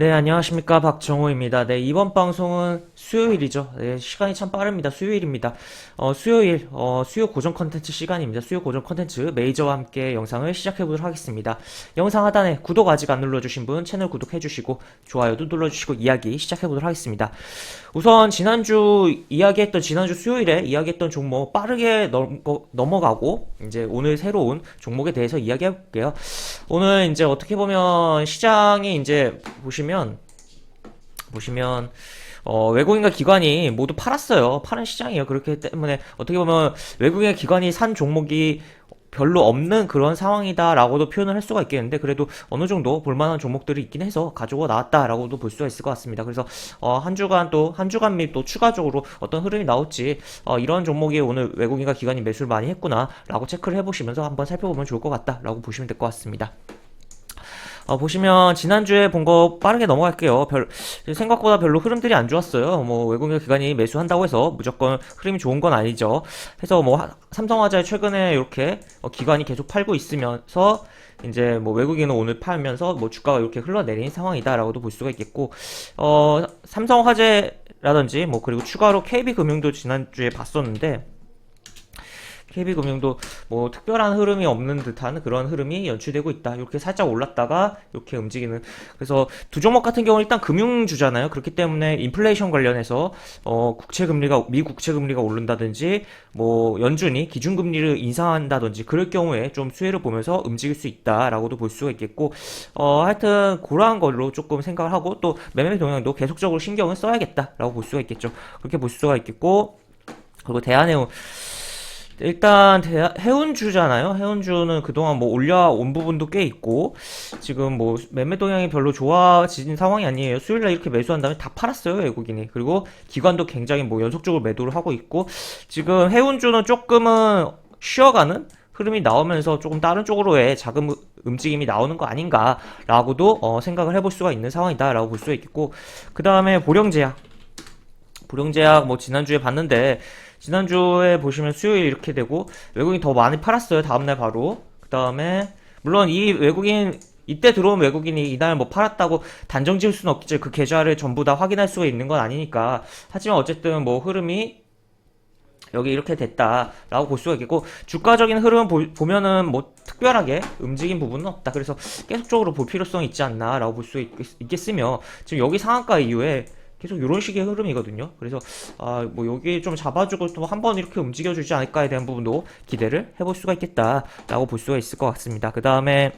네, 안녕하십니까. 박정호입니다. 네, 이번 방송은 수요일이죠. 네, 시간이 참 빠릅니다. 수요일입니다. 어, 수요일, 어, 수요 고정 컨텐츠 시간입니다. 수요 고정 컨텐츠 메이저와 함께 영상을 시작해보도록 하겠습니다. 영상 하단에 구독 아직 안 눌러주신 분 채널 구독해주시고, 좋아요도 눌러주시고, 이야기 시작해보도록 하겠습니다. 우선 지난주 이야기했던, 지난주 수요일에 이야기했던 종목 빠르게 넘, 넘어가고, 이제 오늘 새로운 종목에 대해서 이야기해볼게요. 오늘 이제 어떻게 보면 시장이 이제 보시면 보시면 어, 외국인과 기관이 모두 팔았어요. 파는 시장이에요. 그렇기 때문에 어떻게 보면 외국인과 기관이 산 종목이 별로 없는 그런 상황이다라고도 표현을 할 수가 있겠는데 그래도 어느 정도 볼만한 종목들이 있긴 해서 가지고 나왔다라고도 볼 수가 있을 것 같습니다. 그래서 어, 한 주간 또 한 주간 및 또 추가적으로 어떤 흐름이 나올지 어, 이런 종목이 오늘 외국인과 기관이 매수를 많이 했구나라고 체크를 해보시면서 한번 살펴보면 좋을 것 같다라고 보시면 될 것 같습니다. 어, 보시면 지난주에 본 거 빠르게 넘어갈게요. 별 생각보다 별로 흐름들이 안 좋았어요. 뭐 외국인 기관이 매수한다고 해서 무조건 흐름이 좋은 건 아니죠. 해서 뭐 하- 삼성화재 최근에 이렇게 어, 기관이 계속 팔고 있으면서 이제 뭐 외국인은 오늘 팔면서 뭐 주가가 이렇게 흘러내리는 상황이다라고도 볼 수가 있겠고 어 삼성화재라든지 뭐 그리고 추가로 KB금융도 지난주에 봤었는데 KB금융도 뭐 특별한 흐름이 없는 듯한 그런 흐름이 연출되고 있다. 이렇게 살짝 올랐다가 이렇게 움직이는. 그래서 두 종목 같은 경우는 일단 금융주잖아요. 그렇기 때문에 인플레이션 관련해서 어 국채 금리가 미국 국채 금리가 오른다든지 뭐 연준이 기준 금리를 인상한다든지 그럴 경우에 좀 수혜를 보면서 움직일 수 있다라고도 볼 수가 있겠고 어 하여튼 그러한 걸로 조금 생각을 하고 또 매매 동향도 계속적으로 신경을 써야겠다라고 볼 수가 있겠죠. 그렇게 볼 수가 있겠고 그리고 대한해운 일단 대- 해운주잖아요. 해운주는 그동안 뭐 올려온 부분도 꽤 있고 지금 뭐 매매 동향이 별로 좋아진 상황이 아니에요. 수요일 날 이렇게 매수한 다음에 다 팔았어요 외국인이. 그리고 기관도 굉장히 뭐 연속적으로 매도를 하고 있고 지금 해운주는 조금은 쉬어가는 흐름이 나오면서 조금 다른 쪽으로의 자금 움직임이 나오는 거 아닌가라고도 어, 생각을 해볼 수가 있는 상황이다라고 볼 수가 있겠고 그 다음에 보령제약 보령제약 뭐 지난주에 봤는데 지난주에 보시면 수요일 이렇게 되고 외국인 더 많이 팔았어요. 다음날 바로. 그 다음에 물론 이 외국인 이때 들어온 외국인이 이날 뭐 팔았다고 단정 지을 수는 없겠죠. 그 계좌를 전부 다 확인할 수가 있는 건 아니니까. 하지만 어쨌든 뭐 흐름이 여기 이렇게 됐다라고 볼 수가 있겠고 주가적인 흐름 보, 보면은 뭐 특별하게 움직인 부분은 없다. 그래서 계속적으로 볼 필요성이 있지 않나라고 볼 수 있겠으며 지금 여기 상한가 이후에 계속 이런 식의 흐름이거든요. 그래서 아 뭐 여기 좀 잡아주고 또 한 번 이렇게 움직여주지 않을까에 대한 부분도 기대를 해볼 수가 있겠다라고 볼 수가 있을 것 같습니다. 그 다음에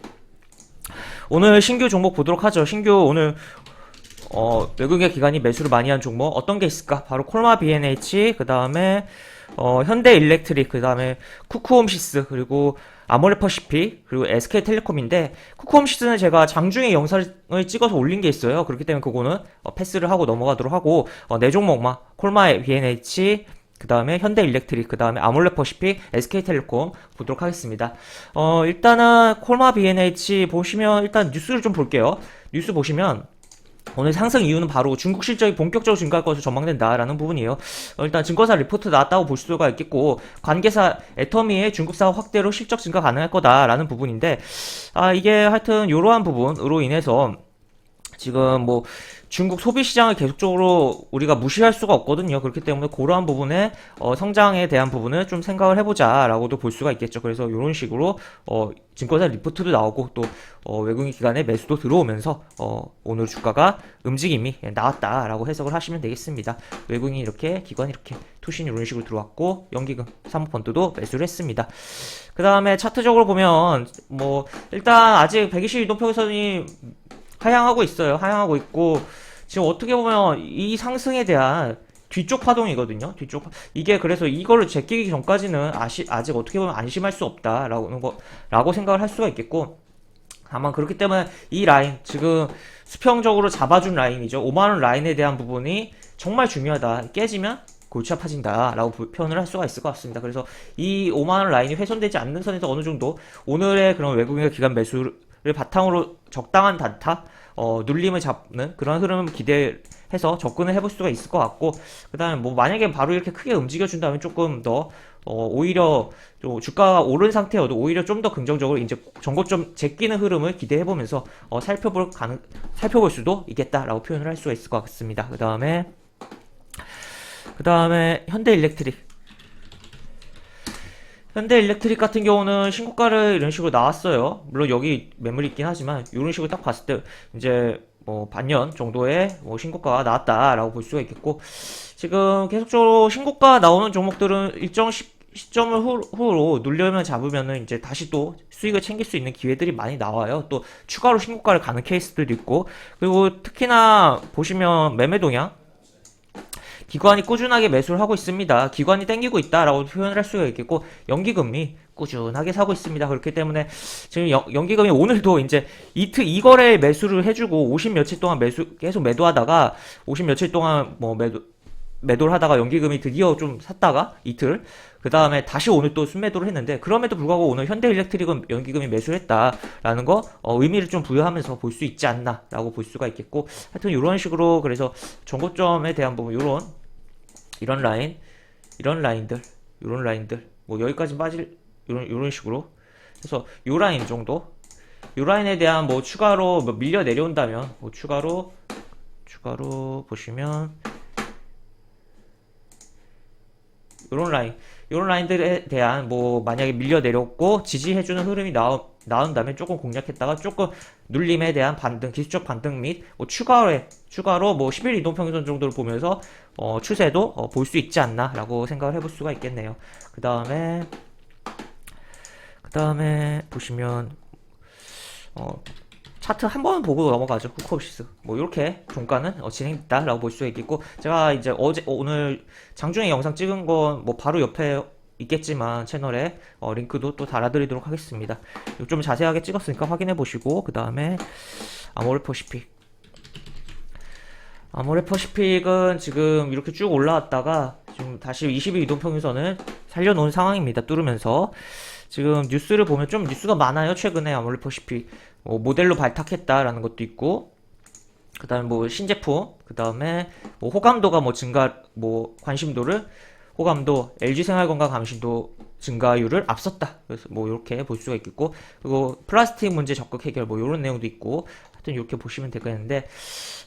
오늘 신규 종목 보도록 하죠. 신규 오늘 어, 외국의 기관이 매수를 많이 한 종목 어떤 게 있을까? 바로 콜마 B&H, 그 다음에 어, 현대 일렉트릭, 그 다음에 쿠쿠홈시스, 그리고 아모레퍼시픽, 그리고 SK텔레콤인데 쿠쿠홈시스는 제가 장중에 영상을 찍어서 올린 게 있어요. 그렇기 때문에 그거는 어, 패스를 하고 넘어가도록 하고 어, 네 종목만 콜마 B&H, 그 다음에 현대 일렉트릭, 그 다음에 아몰레퍼시픽, SK텔레콤 보도록 하겠습니다. 어, 일단은 콜마 B&H 보시면 일단 뉴스를 좀 볼게요. 뉴스 보시면 오늘 상승 이유는 바로 중국 실적이 본격적으로 증가할 것으로 전망된다라는 부분이에요. 어, 일단 증권사 리포트 나왔다고 볼 수가 있겠고 관계사 애터미의 중국 사업 확대로 실적 증가 가능할 거다라는 부분인데 아 이게 하여튼 이러한 부분으로 인해서 지금 뭐 중국 소비 시장을 계속적으로 우리가 무시할 수가 없거든요. 그렇기 때문에 그러한 부분에 어, 성장에 대한 부분을 좀 생각을 해보자라고도 볼 수가 있겠죠. 그래서 이런 식으로 어, 증권사 리포트도 나오고 또 어, 외국인 기관의 매수도 들어오면서 어, 오늘 주가가 움직임이 나왔다라고 해석을 하시면 되겠습니다. 외국인이 이렇게 기관이 이렇게 투신 이런 식으로 들어왔고 연기금 사모펀드도 매수를 했습니다. 그 다음에 차트적으로 보면 뭐 일단 아직 120 이동평선이 하향하고 있어요. 하향하고 있고 지금 어떻게 보면 이 상승에 대한 뒤쪽 파동이거든요. 뒤쪽 파- 이게 그래서 이거를 제끼기 전까지는 아시, 아직 어떻게 보면 안심할 수 없다라고 거 라고 생각을 할 수가 있겠고 다만 그렇기 때문에 이 라인 지금 수평적으로 잡아준 라인이죠. 5만 원 라인에 대한 부분이 정말 중요하다. 깨지면 골치 아파진다라고 부- 표현을 할 수가 있을 것 같습니다. 그래서 이 5만 원 라인이 훼손되지 않는 선에서 어느 정도 오늘의 그런 외국인의 기간 매수를 바탕으로 적당한 단타 어, 눌림을 잡는 그런 흐름을 기대해서 접근을 해볼 수가 있을 것 같고 그 다음에 뭐 만약에 바로 이렇게 크게 움직여준다면 조금 더 어, 오히려 좀 주가가 오른 상태여도 오히려 좀 더 긍정적으로 이제 전고점 제끼는 흐름을 기대해 보면서 어, 살펴볼 가능 살펴볼 수도 있겠다라고 표현을 할 수가 있을 것 같습니다. 그 다음에 그 다음에 현대 일렉트릭 현대 일렉트릭 같은 경우는 신고가를 이런 식으로 나왔어요. 물론 여기 매물이 있긴 하지만 이런 식으로 딱 봤을 때 이제 뭐 반년 정도의 뭐 신고가가 나왔다라고 볼 수가 있겠고 지금 계속적으로 신고가 나오는 종목들은 일정 시, 시점을 후, 후로 누려면 잡으면은 이제 다시 또 수익을 챙길 수 있는 기회들이 많이 나와요. 또 추가로 신고가를 가는 케이스들도 있고 그리고 특히나 보시면 매매 동향 기관이 꾸준하게 매수를 하고 있습니다. 기관이 땡기고 있다라고 표현을 할 수가 있겠고 연기금이 꾸준하게 사고 있습니다. 그렇기 때문에 지금 연, 연기금이 오늘도 이제 이틀 이거래 매수를 해주고 50 며칠 동안 매수 계속 매도하다가 50 며칠 동안 뭐 매도 매도를 하다가 연기금이 드디어 좀 샀다가 이틀 그 다음에 다시 오늘 또 순매도를 했는데 그럼에도 불구하고 오늘 현대일렉트릭은 연기금이 매수를 했다라는 거 어, 의미를 좀 부여하면서 볼 수 있지 않나라고 볼 수가 있겠고 하여튼 이런 식으로 그래서 정고점에 대한 부분 이런 이런 라인 이런 라인들 이런 라인들. 뭐 여기까지 빠질 이런 이런 식으로. 그래서 요 라인 정도. 요 라인에 대한 뭐 추가로 뭐 밀려 내려온다면 뭐 추가로 추가로 보시면 요런 라인 요런 라인들에 대한 뭐 만약에 밀려 내렸고 지지해주는 흐름이 나오, 나온다면 조금 공략했다가 조금 눌림에 대한 반등 기술적 반등 및 뭐 추가로 추가로 뭐 10일 이동 평균선 정도를 보면서 어, 추세도 어, 볼 수 있지 않나라고 생각을 해볼 수가 있겠네요. 그 다음에 그 다음에 보시면 어, 차트 한 번 보고 넘어가죠. 후크옵시스. 뭐 이렇게 종가는 어, 진행됐다라고 볼 수 있겠고 제가 이제 어제 어, 오늘 장중에 영상 찍은 건 뭐 바로 옆에 있겠지만 채널에 어, 링크도 또 달아드리도록 하겠습니다. 좀 자세하게 찍었으니까 확인해 보시고 그 다음에 아모레퍼시픽 아모레퍼시픽은 지금 이렇게 쭉 올라왔다가 지금 다시 20일 이동평균선을 살려놓은 상황입니다. 뚫으면서 지금 뉴스를 보면 좀 뉴스가 많아요. 최근에. 아모레퍼시픽 뭐 모델로 발탁했다라는 것도 있고. 그 다음에 뭐 신제품. 그 다음에 뭐 호감도가 뭐 증가 뭐 관심도를 호감도 LG 생활건강 감시도 증가율을 앞섰다. 그래서 뭐 이렇게 볼 수가 있겠고. 그리고 플라스틱 문제 적극 해결 뭐 이런 내용도 있고. 하여튼 이렇게 보시면 되겠는데.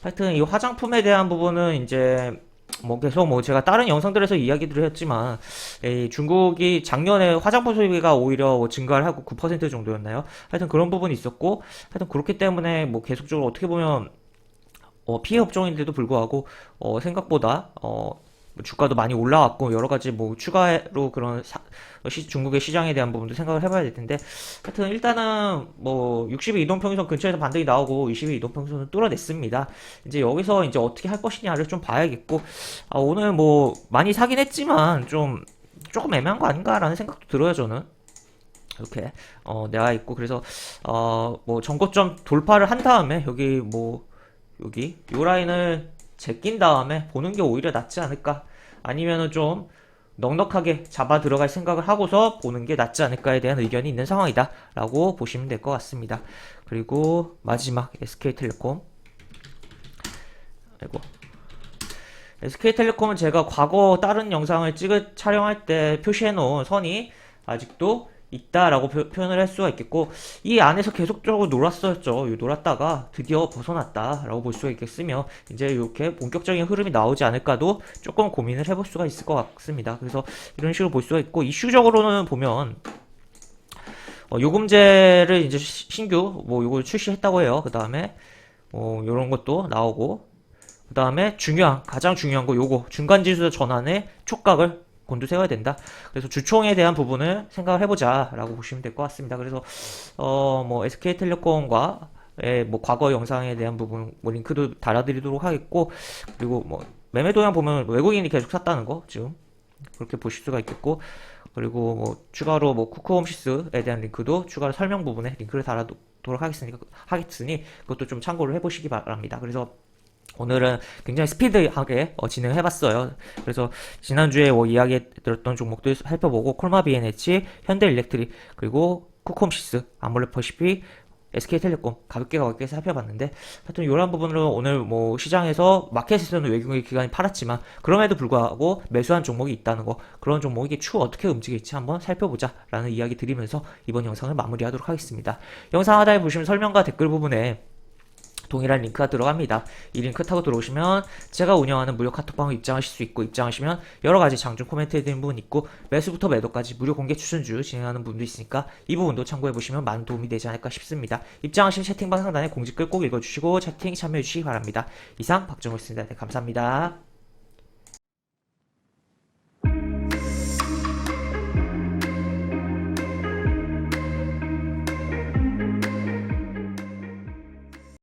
하여튼 이 화장품에 대한 부분은 이제 뭐 계속 뭐 제가 다른 영상들에서 이야기들을 했지만 이 중국이 작년에 화장품 소비가 오히려 뭐 증가를 하고 9% 정도였나요? 하여튼 그런 부분이 있었고 하여튼 그렇기 때문에 뭐 계속적으로 어떻게 보면 어, 피해 업종인데도 불구하고 어, 생각보다 어, 주가도 많이 올라왔고 여러 가지 뭐 추가로 그런 사, 시, 중국의 시장에 대한 부분도 생각을 해봐야 될 텐데 하여튼 일단은 뭐 60일 이동평균선 근처에서 반등이 나오고 20일 이동평균선을 뚫어냈습니다. 이제 여기서 이제 어떻게 할 것이냐를 좀 봐야겠고 아, 오늘 뭐 많이 사긴 했지만 좀 조금 애매한 거 아닌가라는 생각도 들어요 저는. 이렇게 어 내가 있고 그래서 어 뭐 전고점 돌파를 한 다음에 여기 뭐 여기 요 라인을 제낀 다음에 보는 게 오히려 낫지 않을까? 아니면은 좀 넉넉하게 잡아 들어갈 생각을 하고서 보는 게 낫지 않을까에 대한 의견이 있는 상황이다. 라고 보시면 될 것 같습니다. 그리고 마지막 SK텔레콤. 아이고. SK텔레콤은 제가 과거 다른 영상을 찍을 촬영할 때 표시해 놓은 선이 아직도 있다라고 표, 현을 할 수가 있겠고 이 안에서 계속적으로 놀았었죠. 놀았다가 드디어 벗어났다라고 볼 수가 있겠으며 이제 이렇게 본격적인 흐름이 나오지 않을까도 조금 고민을 해볼 수가 있을 것 같습니다. 그래서 이런 식으로 볼 수가 있고 이슈적으로는 보면 어, 요금제를 이제 신규 뭐 요걸 출시했다고 해요. 그 다음에 뭐 이런 것도 나오고 그 다음에 중요한 가장 중요한 거 요거 중간 지수 전환의 촉각을 곤두 세워야 된다. 그래서 주총에 대한 부분을 생각을 해보자라고 보시면 될 것 같습니다. 그래서 어 뭐 SK텔레콤과 뭐 과거 영상에 대한 부분 뭐 링크도 달아드리도록 하겠고 그리고 뭐 매매 동향 보면 외국인이 계속 샀다는 거 지금 그렇게 보실 수가 있겠고 그리고 뭐 추가로 뭐 쿠크홈시스에 대한 링크도 추가로 설명 부분에 링크를 달아도록 하겠으니 하겠으니 그것도 좀 참고를 해보시기 바랍니다. 그래서 오늘은 굉장히 스피드하게 어, 진행을 해봤어요. 그래서 지난주에 뭐 이야기 들었던 종목들 살펴보고 콜마 비엔에치, 현대 일렉트릭 그리고 쿠콤시스, 아몰레퍼시픽, SK텔레콤 가볍게 가볍게 살펴봤는데 하여튼 이런 부분으로 오늘 뭐 시장에서 마켓에서는 외국인 기관이 팔았지만 그럼에도 불구하고 매수한 종목이 있다는 거 그런 종목이 추후 어떻게 움직일지 한번 살펴보자 라는 이야기 드리면서 이번 영상을 마무리하도록 하겠습니다. 영상 하단에 보시면 설명과 댓글 부분에 동일한 링크가 들어갑니다. 이 링크 타고 들어오시면 제가 운영하는 무료 카톡방을 입장하실 수 있고 입장하시면 여러 가지 장중 코멘트 해드린 부분 있고 매수부터 매도까지 무료 공개 추천주 진행하는 분도 있으니까 이 부분도 참고해 보시면 많은 도움이 되지 않을까 싶습니다. 입장하시면 채팅방 상단에 공지 글 꼭 읽어주시고 채팅 참여해 주시기 바랍니다. 이상 박정호였습니다. 네, 감사합니다.